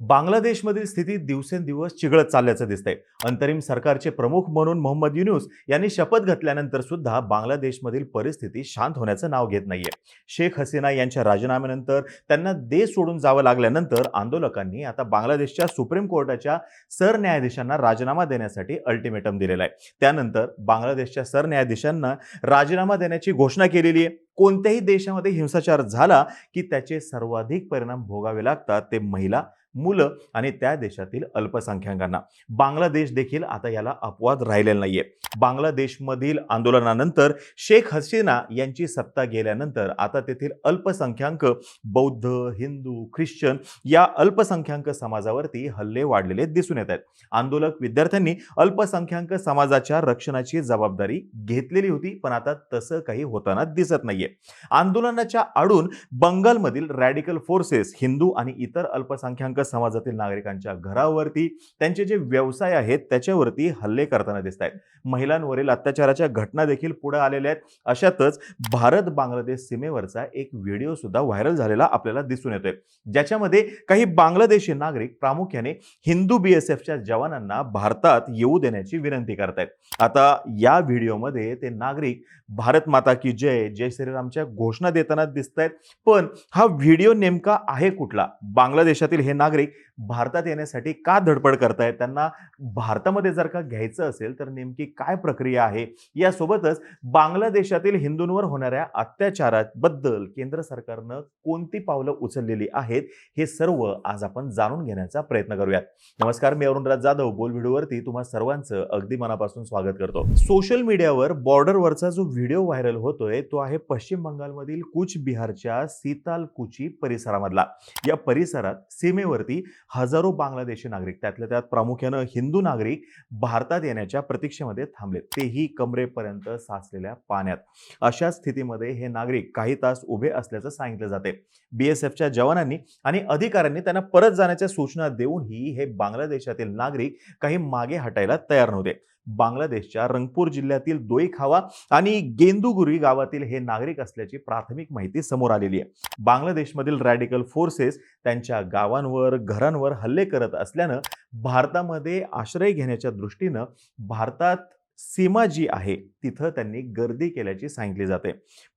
बांगलादेशमधील स्थिती दिवसेंदिवस चिघळत चालल्याचं दिसतंय. अंतरिम सरकारचे प्रमुख म्हणून मोहम्मद युनुस यांनी शपथ घेतल्यानंतर सुद्धा बांगलादेशमधील परिस्थिती शांत होण्याचं नाव घेत नाहीये. शेख हसीना यांच्या राजीनाम्यानंतर त्यांना देश सोडून जावं लागल्यानंतर आंदोलकांनी आता बांगलादेशच्या सुप्रीम कोर्टाच्या सरन्यायाधीशांना राजीनामा देण्यासाठी अल्टिमेटम दिलेला आहे. त्यानंतर बांगलादेशच्या सरन्यायाधीशांना राजीनामा देण्याची घोषणा केलेली आहे. कोणत्याही देशामध्ये हिंसाचार झाला की त्याचे सर्वाधिक परिणाम भोगावे लागतात. ते महिला मुलं आणि त्या देशातील अल्पसंख्याकांना. बांगलादेश देखील आता याला अपवाद राहिलेला नाहीये. बांगलादेशमधील आंदोलनानंतर शेख हसीना यांची सत्ता गेल्यानंतर आता तेथील अल्पसंख्याक बौद्ध हिंदू ख्रिश्चन या अल्पसंख्याक समाजावरती हल्ले वाढलेले दिसून येत आहेत. आंदोलक विद्यार्थ्यांनी अल्पसंख्याक समाजाच्या रक्षणाची जबाबदारी घेतलेली होती पण आता तसं काही होताना दिसत नाहीये. आंदोलनाच्या आडून बंगालमधील रॅडिकल फोर्सेस हिंदू आणि इतर अल्पसंख्याक समाजातील नागरिकांच्या घरावरती त्यांचे जे व्यवसाय आहेत त्याच्यावरती हल्ले करताना दिसत आहेत महिलांवरील अत्याचाराच्या घटना देखील पुढे आलेल्या आहेत. अशातच भारत बांगलादेश सीमेवरचा एक व्हिडिओ सुद्धा व्हायरल झालेला आपल्याला दिसून येतोय. ज्याच्यामध्ये काही बांगलादेशी नागरिक प्रामुख्याने हिंदू बी एस एफच्या जवानांना भारतात येऊ देण्याची विनंती करतायत. आता या व्हिडिओमध्ये ते नागरिक भारत माता की जय जय श्रीरामच्या घोषणा देताना दिसत आहेत पण हा व्हिडिओ नेमका आहे कुठला? बांगलादेशातील हे नागरिक नागरिक भारतात येण्यासाठी का धडपड करतायत? त्यांना भारतामध्ये जर का घ्यायचं असेल तर नेमकी काय प्रक्रिया आहे? यासोबतच बांगलादेशातील हिंदूंवर होणाऱ्या अत्याचाराबद्दल केंद्र सरकारनं कोणती पावलं उचललेली आहेत? हे सर्व आज आपण जाणून घेण्याचा प्रयत्न करूयात. नमस्कार मी अरुणराज जाधव. बोल व्हिडिओवरती तुम्हा सर्वांचं अगदी मनापासून स्वागत करतो. सोशल मीडियावर बॉर्डरवरचा जो व्हिडिओ व्हायरल होतोय तो आहे पश्चिम बंगालमधील कूच बिहारच्या सीतालकुची परिसरामधला. या परिसरात सीमेवरती हजारो बांगलादेशी नागरिक त्यातल्या त्यात प्रामुख्यानं हिंदू नागरिक भारतात येण्याच्या प्रतीक्षेमध्ये थांबलेत तेही कमरेपर्यंत साचलेल्या पाण्यात. अशा स्थितीमध्ये हे नागरिक काही तास उभे असल्याचं सांगितलं जाते. बीएसएफच्या जवानांनी आणि अधिकाऱ्यांनी त्यांना परत जाण्याच्या सूचना देऊनही हे बांगलादेशातील नागरिक काही मागे हटायला तयार नव्हते. बांगलादेशच्या रंगपूर जिल्ह्यातील दोईखावा आणि गेंदुगुरी गावातील हे नागरिक असल्याची प्राथमिक माहिती समोर आलेली आहे. बांगलादेशमधील रॅडिकल फोर्सेस त्यांच्या गावांवर घरांवर हल्ले करत असल्यानं भारतामध्ये आश्रय घेण्याच्या दृष्टीनं भारतात सीमा जी आहे तिथं त्यांनी गर्दी केल्याची सांगितली जाते.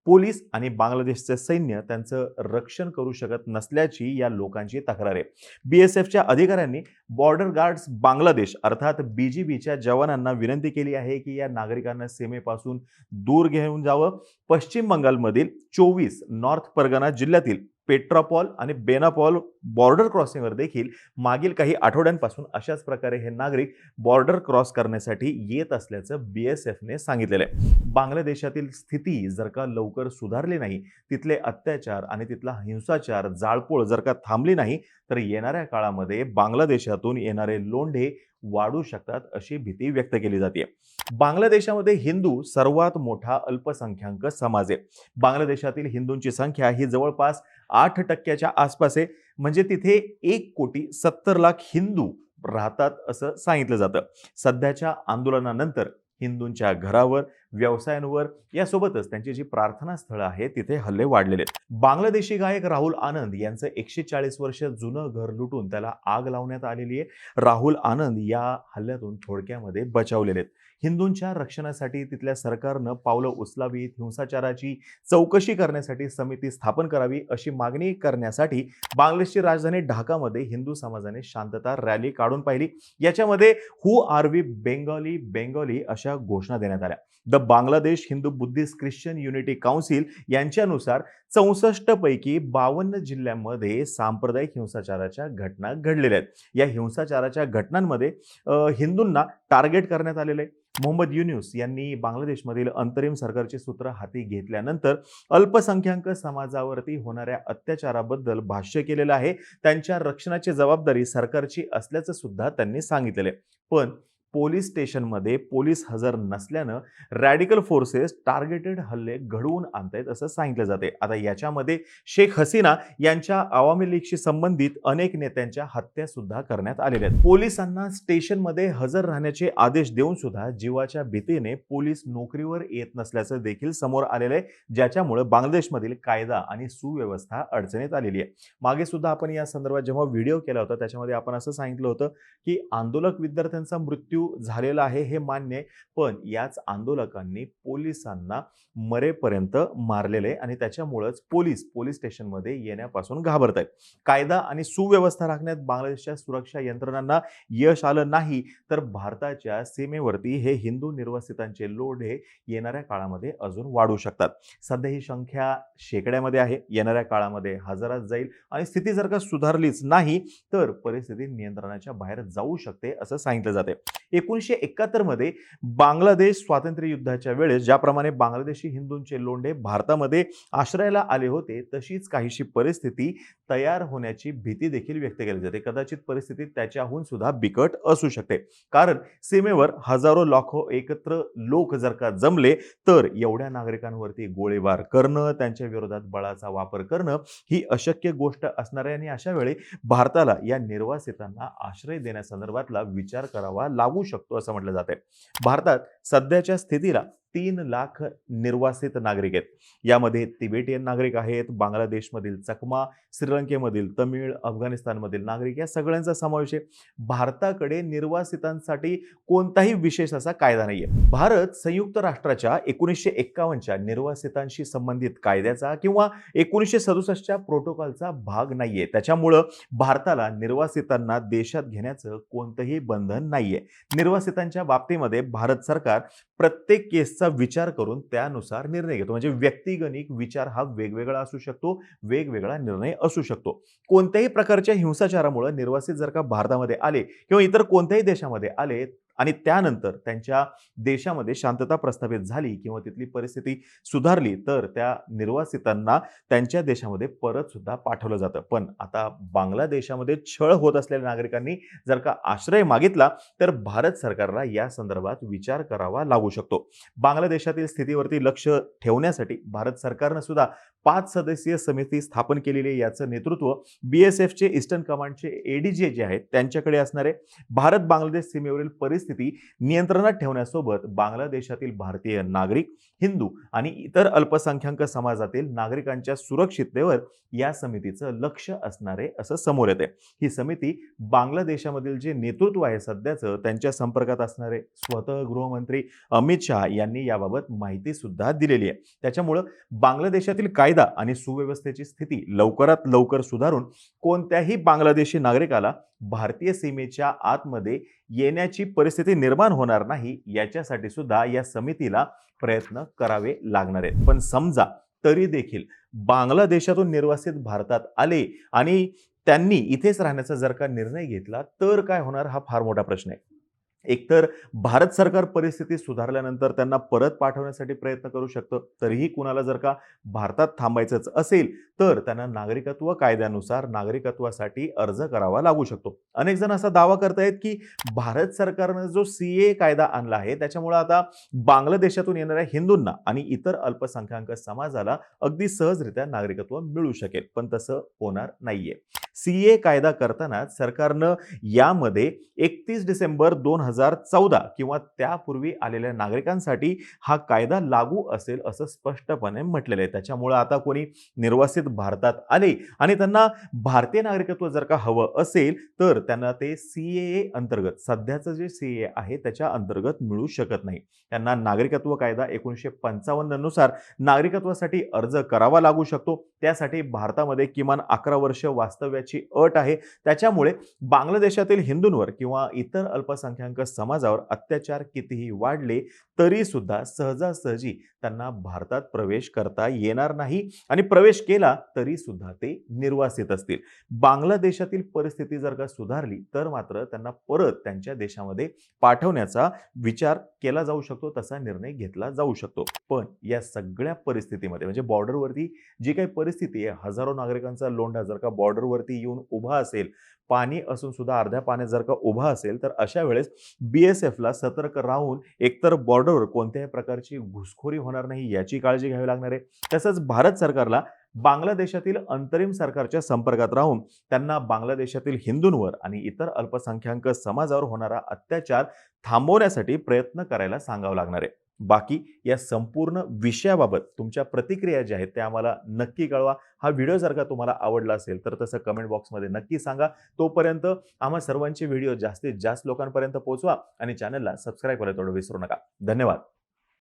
पोलीस आणि बांगलादेशचे सैन्य त्यांचं रक्षण करू शकत नसल्याची या लोकांची तक्रार आहे. बी एस एफच्या अधिकाऱ्यांनी बॉर्डर गार्ड्स बांगलादेश अर्थात बी जी बीच्या जवानांना विनंती केली आहे की या नागरिकांना सीमेपासून दूर घेऊन जावं. पश्चिम बंगालमधील चोवीस नॉर्थ परगना जिल्ह्यातील पेट्रापॉल आणि बेनापॉल बॉर्डर क्रॉसिंगवर देखील मागील काही आठवड्यांपासून अशाच प्रकारे हे नागरिक बॉर्डर क्रॉस करण्यासाठी येत असल्याचं बी एस एफने सांगितलेलं आहे. बांगलादेशातील स्थिती जर का लवकर सुधारली नाही तिथले अत्याचार आणि तिथला हिंसाचार जाळपोळ जर का थांबली नाही तर येणाऱ्या काळामध्ये बांगलादेशातून येणारे लोंढे वाढू शकतात अशी भीती व्यक्त केली जाते. बांगलादेशामध्ये हिंदू सर्वात मोठा अल्पसंख्याक समाज आहे. बांगलादेशातील हिंदूंची संख्या ही जवळपास आठ टक्क्याच्या आसपास आहे. म्हणजे तिथे एक कोटी सत्तर लाख हिंदू राहतात असं सांगितलं जातं. सध्याच्या आंदोलनानंतर हिंदूंच्या घरावर व्यवसायांवर यासोबतच त्यांची जी प्रार्थना स्थळं आहेत तिथे हल्ले वाढलेले आहेत. बांगलादेशी गायक राहुल आनंद यांचं एकशे चाळीस वर्ष जुनं घर लुटून त्याला आग लावण्यात आलेली आहे. राहुल आनंद या हल्ल्यातून थोडक्यामध्ये बचावलेले आहेत. हिंदूंच्या रक्षणासाठी तिथल्या सरकारनं पावलं उचलावीत हिंसाचाराची चौकशी करण्यासाठी समिती स्थापन करावी अशी मागणी करण्यासाठी बांगलादेशची राजधानी ढाकामध्ये हिंदू समाजाने शांतता रॅली काढून पाहिली. याच्यामध्ये who are we Bengali Bengali अशा घोषणा देण्यात आल्या. The Bangladesh Hindu Buddhist Christian unity council यांच्यानुसार चौसष्ट पैकी बावन्न जिल्ह्यांमध्ये सांप्रदायिक हिंसाचाराच्या घटना घडलेल्या आहेत. या हिंसाचाराच्या घटनांमध्ये हिंदूंना टार्गेट करण्यात आलेलं आहे. मोहम्मद युन्यूस यांनी बांगलादेशमधील अंतरिम सरकारची सूत्र हाती घेतल्यानंतर अल्पसंख्याक समाजावरती होणाऱ्या अत्याचाराबद्दल भाष्य केलेलं आहे. त्यांच्या रक्षणाची जबाबदारी सरकारची असल्याचं सुद्धा त्यांनी सांगितलेलं आहे. पण पोलीस स्टेशनमध्ये पोलीस हजर नसल्यानं रॅडिकल फोर्सेस टार्गेटेड हल्ले घडवून आणतायत असं सांगितलं जाते आता याच्यामध्ये शेख हसीना यांच्या आवामी लीगशी संबंधित अनेक नेत्यांच्या हत्या सुद्धा करण्यात आलेल्या आहेत. पोलिसांना स्टेशनमध्ये हजर राहण्याचे आदेश देऊन सुद्धा जीवाच्या भीतीने पोलीस नोकरीवर येत नसल्याचं देखील समोर आलेलं आहे ज्याच्यामुळे बांगलादेशमधील कायदा आणि सुव्यवस्था अडचणीत आलेली आहे. मागे सुद्धा आपण या संदर्भात जेव्हा व्हिडिओ केला होता त्याच्यामध्ये आपण असं सांगितलं होतं की आंदोलक विद्यार्थ्यांचा मृत्यू झालेला आहे हे मान्य आहे. पण याच आंदोलकांनी पोलिसांना मरेपर्यंत मारलेले आणि त्याच्यामुळंच पोलीस पोलीस स्टेशनमध्ये येण्यापासून घाबरत आहेत कायदा आणि सुव्यवस्था राखण्यात बांगलादेशच्या सुरक्षा यंत्रणांना यश आलं नाही तर भारताच्या सीमेवरती हे हिंदू निर्वासितांचे लोढे येणाऱ्या काळामध्ये अजून वाढू शकतात. सध्या ही संख्या शेकड्यामध्ये आहे. येणाऱ्या काळामध्ये हजारात जाईल आणि स्थिती जर का सुधारलीच नाही तर परिस्थिती नियंत्रणाच्या बाहेर जाऊ शकते असं सांगितलं जाते एकोणीसशे एकाहत्तरमध्ये बांगलादेश स्वातंत्र्य युद्धाच्या वेळेस ज्याप्रमाणे बांगलादेशी हिंदूंचे लोंढे भारतामध्ये आश्रयाला आले होते तशीच काहीशी परिस्थिती तयार होण्याची भीती देखील व्यक्त केली जाते. कदाचित परिस्थिती त्याच्याहून सुद्धा बिकट असू शकते. कारण सीमेवर हजारो लाखो एकत्र लोक जर का जमले तर एवढ्या नागरिकांवरती गोळीबार करणं त्यांच्या विरोधात बळाचा वापर करणं ही अशक्य गोष्ट असणार आहे आणि अशा वेळी भारताला या निर्वासितांना आश्रय देण्यासंदर्भातला विचार करावा लागू शकतो असं म्हटलं जाते भारतात सध्याच्या स्थितीला तीन लाख निर्वासित नागरिक आहेत. यामध्ये तिबेटियन नागरिक आहेत बांगलादेशमधील चकमा श्रीलंकेमधील तमिळ अफगाणिस्तानमधील नागरिक या सगळ्यांचा समावेश आहे. भारताकडे निर्वासितांसाठी कोणताही विशेष असा कायदा नाही आहे भारत संयुक्त राष्ट्राच्या एकोणीसशे एक्कावन्नच्या निर्वासितांशी संबंधित कायद्याचा किंवा एकोणीसशे सदुसष्टच्या प्रोटोकॉलचा भाग नाहीये. त्याच्यामुळं भारताला निर्वासितांना देशात घेण्याचं कोणतंही बंधन नाहीये. निर्वासितांच्या बाबतीमध्ये भारत सरकार प्रत्येक केसचा विचार करून त्यानुसार निर्णय घेतो. म्हणजे व्यक्तिगणिक विचार हा वेगवेगळा असू शकतो वेगवेगळा निर्णय असू शकतो. कोणत्याही प्रकारच्या हिंसाचारामुळे निर्वासित जर का भारतामध्ये आले किंवा इतर कोणत्याही देशामध्ये आले आणि त्यानंतर त्यांच्या देशामध्ये शांतता प्रस्थापित झाली किंवा तिथली परिस्थिती सुधारली तर त्या निर्वासितांना त्यांच्या देशामध्ये परत सुद्धा पाठवलं जातं. पण आता बांगलादेशामध्ये छळ होत असलेल्या नागरिकांनी जर का आश्रय मागितला तर भारत सरकारला या संदर्भात विचार करावा लागू शकतो. बांगलादेशातील स्थितीवरती लक्ष ठेवण्यासाठी भारत सरकारनं सुद्धा पाच सदस्यीय समिती स्थापन केलेली आहे याचं नेतृत्व बी एस एफचे ईस्टर्न कमांडचे एडीजे जे आहेत त्यांच्याकडे असणारे भारत बांगलादेश सीमेवरील परिस्थिती नियंत्रणात ठेवण्यासोबत बांगलादेशातील भारतीय नागरिक हिंदू आणि इतर अल्पसंख्याक समाजातील नागरिकांच्या सुरक्षिततेवर या समितीचं लक्ष असणारे असं समोर येते ही समिती बांगलादेशामधील जे नेतृत्व आहे सध्याचं त्यांच्या संपर्कात असणारे स्वतः गृहमंत्री अमित शहा यांनी याबाबत माहिती सुद्धा दिलेली आहे. त्याच्यामुळं बांगलादेशातील कायदा आणि सुव्यवस्थेची स्थिती लवकरात लवकर सुधारून कोणत्याही बांगलादेशी नागरिकाला भारतीय सीमेच्या आतमध्ये येण्याची परिस्थिती निर्माण होणार नाही याच्यासाठी सुद्धा या समितीला प्रयत्न करावे लागणार आहेत. पण समजा तरी देखील बांगलादेशातून निर्वासित भारतात आले आणि त्यांनी इथेच राहण्याचा जर का निर्णय घेतला तर काय होणार हा फार मोठा प्रश्न आहे. एकतर भारत सरकार परिस्थिती सुधारल्यानंतर त्यांना परत पाठवण्यासाठी प्रयत्न करू शकतं तरीही कुणाला जर का भारतात थांबायचंच असेल तर त्यांना नागरिकत्व कायद्यानुसार नागरिकत्वासाठी अर्ज करावा लागू शकतो. अनेक जण असा दावा करतायत की भारत सरकारनं जो सी ए कायदा आणला आहे त्याच्यामुळे आता बांगलादेशातून येणाऱ्या हिंदूंना आणि इतर अल्पसंख्याक समाजाला अगदी सहजरित्या नागरिकत्व मिळू शकेल पण तसं होणार नाहीये. सी ए कायदा करताना सरकारनं यामध्ये एकतीस डिसेंबर दोन हजार चौदा किंवा त्यापूर्वी आलेल्या नागरिकांसाठी हा कायदा लागू असेल असं स्पष्टपणे म्हटलेलं आहे. त्याच्यामुळं आता कोणी निर्वासित भारतात आले आणि त्यांना भारतीय नागरिकत्व जर का हवं असेल तर त्यांना ते सी ए अंतर्गत सध्याचं जे सी ए आहे त्याच्या अंतर्गत मिळू शकत नाही. त्यांना नागरिकत्व कायदा एकोणीसशे पंचावन्ननुसार नागरिकत्वासाठी अर्ज करावा लागू शकतो. त्यासाठी भारतामध्ये किमान अकरा वर्ष वास्तव्याची अट आहे. त्याच्यामुळे बांगलादेशातील हिंदूंवर किंवा इतर अल्पसंख्याक समाजावर अत्याचार कितीही वाढले तरी सुद्धा सहजासहजी त्यांना भारतात प्रवेश करता येणार नाही आणि प्रवेश केला तरी सुद्धा ते निर्वासित असतील. बांगलादेशातील परिस्थिती जर का सुधारली तर मात्र त्यांना परत त्यांच्या देशामध्ये पाठवण्याचा विचार केला जाऊ शकतो तसा निर्णय घेतला जाऊ शकतो. पण या सगळ्या परिस्थितीमध्ये म्हणजे बॉर्डरवरती जी काही परिस्थिती आहे हजारो नागरिकांचा लोंढा जर का बॉर्डरवरती व्यक्ती येऊन उभा असेल पाणी असून सुद्धा अर्ध्या पाण्यात जर का उभा असेल तर अशा वेळेस बी एस एफला सतर्क राहून एकतर बॉर्डरवर कोणत्याही प्रकारची घुसखोरी होणार नाही याची काळजी घ्यावी लागणार आहे. तसंच भारत सरकारला बांगलादेशातील अंतरिम सरकारच्या संपर्कात राहून त्यांना बांगलादेशातील हिंदूंवर आणि इतर अल्पसंख्याक समाजावर होणारा अत्याचार थांबवण्यासाठी प्रयत्न करायला सांगावं लागणार आहे. बाकी या संपूर्ण विषयाबाबत तुमच्या प्रतिक्रिया ज्या आहेत त्या आम्हाला नक्की कळवा. हा व्हिडिओ जर का तुम्हाला आवडला असेल तर तसं कमेंट बॉक्समध्ये नक्की सांगा. तोपर्यंत आम्हा सर्वांचे व्हिडिओ जास्तीत जास्त लोकांपर्यंत पोहोचवा आणि चॅनलला सबस्क्राईब करायला थोडं विसरू नका. धन्यवाद.